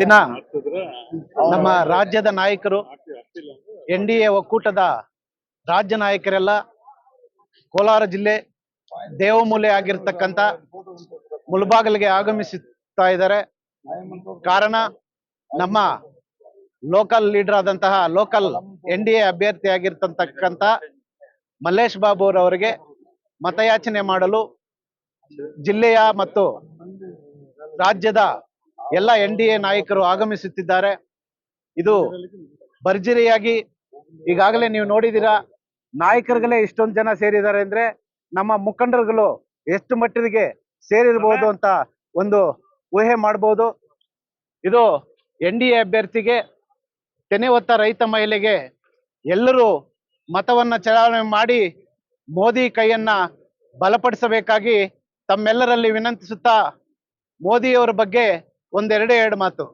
ದಿನ ನಮ್ಮ ರಾಜ್ಯದ ನಾಯಕರು ಎನ್ ಡಿ ಎ ಒಕ್ಕೂಟದ ರಾಜ್ಯ ನಾಯಕರೆಲ್ಲ ಕೋಲಾರ ಜಿಲ್ಲೆ ದೇವಮೂಲೆ ಆಗಿರ್ತಕ್ಕಂಥ ಮುಳಬಾಗಿಲಿಗೆ ಆಗಮಿಸುತ್ತಾ ಇದ್ದಾರೆ. ಕಾರಣ ನಮ್ಮ ಲೋಕಲ್ ಲೀಡರ್ ಆದಂತಹ ಲೋಕಲ್ ಎನ್ ಡಿ ಎ ಅಭ್ಯರ್ಥಿ ಆಗಿರ್ತಕ್ಕಂಥ ಮಲ್ಲೇಶ್ ಬಾಬು ಅವರಿಗೆ ಮತಯಾಚನೆ ಮಾಡಲು ಜಿಲ್ಲೆಯ ಮತ್ತು ರಾಜ್ಯದ ಎಲ್ಲ ಎನ್ ಡಿ ಎ ನಾಯಕರು ಆಗಮಿಸುತ್ತಿದ್ದಾರೆ. ಇದು ಭರ್ಜರಿಯಾಗಿ ಈಗಾಗಲೇ ನೀವು ನೋಡಿದ್ದೀರಾ, ನಾಯಕರುಗಳೇ ಇಷ್ಟೊಂದು ಜನ ಸೇರಿದ್ದಾರೆ ಅಂದ್ರೆ ನಮ್ಮ ಮುಖಂಡರುಗಳು ಎಷ್ಟು ಮಟ್ಟಿಗೆ ಸೇರಿರಬಹುದು ಅಂತ ಒಂದು ಊಹೆ ಮಾಡಬಹುದು ಇದು ಎನ್ ಡಿ ಎ ಅಭ್ಯರ್ಥಿಗೆ ತೆನೆ ಹೊತ್ತ ರೈತ ಮಹಿಳೆಗೆ ಎಲ್ಲರೂ ಮತವನ್ನ ಚಲಾವಣೆ ಮಾಡಿ ಮೋದಿ ಕೈಯನ್ನ ಬಲಪಡಿಸಬೇಕಾಗಿ ತಮ್ಮೆಲ್ಲರಲ್ಲಿ ವಿನಂತಿಸುತ್ತಾ ಮೋದಿಯವರ ಬಗ್ಗೆ ಒಂದೆರಡೇ ಎರಡು ಮಾತು.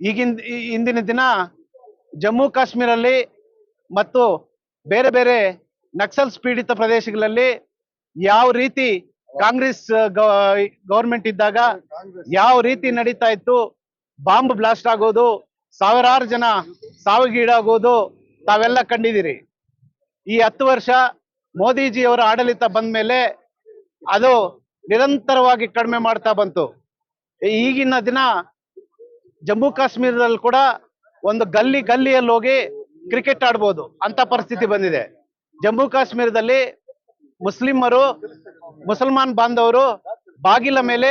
ಈಗಿನ ಇಂದಿನ ದಿನ ಜಮ್ಮು ಕಾಶ್ಮೀರಲ್ಲಿ ಮತ್ತು ಬೇರೆ ಬೇರೆ ನಕ್ಸಲ್ಸ್ ಪೀಡಿತ ಪ್ರದೇಶಗಳಲ್ಲಿ ಯಾವ ರೀತಿ ಕಾಂಗ್ರೆಸ್ ಗವರ್ಮೆಂಟ್ ಇದ್ದಾಗ ಯಾವ ರೀತಿ ನಡೀತಾ ಇತ್ತು, ಬಾಂಬ್ ಬ್ಲಾಸ್ಟ್ ಆಗೋದು, ಸಾವಿರಾರು ಜನ ಸಾವಿಗೀಡಾಗೋದು ತಾವೆಲ್ಲ ಕಂಡಿದ್ದೀರಿ. ಈ ಹತ್ತು ವರ್ಷ ಮೋದಿಜಿಯವರ ಆಡಳಿತ ಬಂದ ಮೇಲೆ ಅದು ನಿರಂತರವಾಗಿ ಕಡಿಮೆ ಮಾಡ್ತಾ ಬಂತು. ಈಗಿನ ದಿನ ಜಮ್ಮು ಕಾಶ್ಮೀರದಲ್ಲಿ ಕೂಡ ಒಂದು ಗಲ್ಲಿ ಗಲ್ಲಿಯಲ್ಲಿ ಹೋಗಿ ಕ್ರಿಕೆಟ್ ಆಡ್ಬೋದು ಅಂತ ಪರಿಸ್ಥಿತಿ ಬಂದಿದೆ. ಜಮ್ಮು ಕಾಶ್ಮೀರದಲ್ಲಿ ಮುಸ್ಲಿಮರು, ಮುಸಲ್ಮಾನ್ ಬಾಂಧವರು ಬಾಗಿಲ ಮೇಲೆ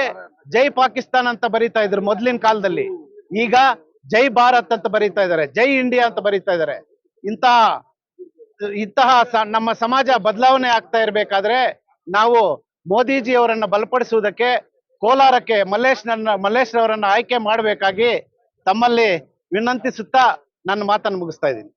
ಜೈ ಪಾಕಿಸ್ತಾನ್ ಅಂತ ಬರೀತಾ ಇದ್ರು ಮೊದಲಿನ ಕಾಲದಲ್ಲಿ. ಈಗ ಜೈ ಭಾರತ್ ಅಂತ ಬರೀತಾ ಇದ್ದಾರೆ, ಜೈ ಇಂಡಿಯಾ ಅಂತ ಬರೀತಾ ಇದ್ದಾರೆ. ಇಂತಹ ಇಂತಹ ನಮ್ಮ ಸಮಾಜ ಬದಲಾವಣೆ ಆಗ್ತಾ ಇರಬೇಕಾದ್ರೆ ನಾವು ಮೋದಿಜಿ ಅವರನ್ನ ಬಲಪಡಿಸುವುದಕ್ಕೆ ಕೋಲಾರಕ್ಕೆ ಮಲ್ಲೇಶ್ ನನ್ನ ಮಲ್ಲೇಶ್ ಅವರನ್ನ ಆಯ್ಕೆ ಮಾಡಬೇಕಾಗಿ ತಮ್ಮಲ್ಲಿ ವಿನಂತಿಸುತ್ತಾ ನನ್ನ ಮಾತನ್ನು ಮುಗಿಸ್ತಾ ಇದ್ದೀನಿ.